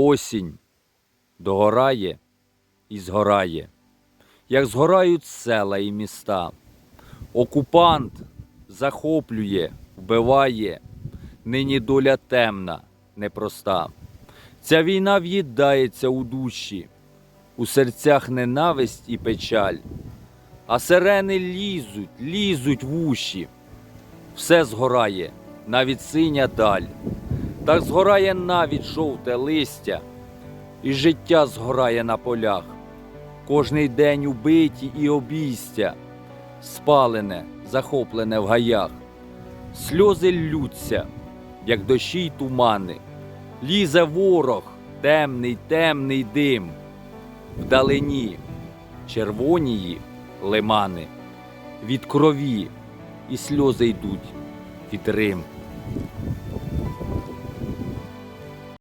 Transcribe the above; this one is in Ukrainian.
Осінь догорає і згорає, як згорають села і міста. Окупант захоплює, вбиває, нині доля темна, непроста. Ця війна в'їдається у душі, у серцях ненависть і печаль, а сирени лізуть, лізуть в уші. Все згорає, навіть синя даль, так згорає навіть жовте листя, і життя згорає на полях. Кожний день убиті і обійстя, спалене, захоплене в гаях. Сльози ллються, як дощі й тумани. Лізе ворог, темний, темний дим. Вдалині червонії лимани. Від крові і сльози йдуть від Рим.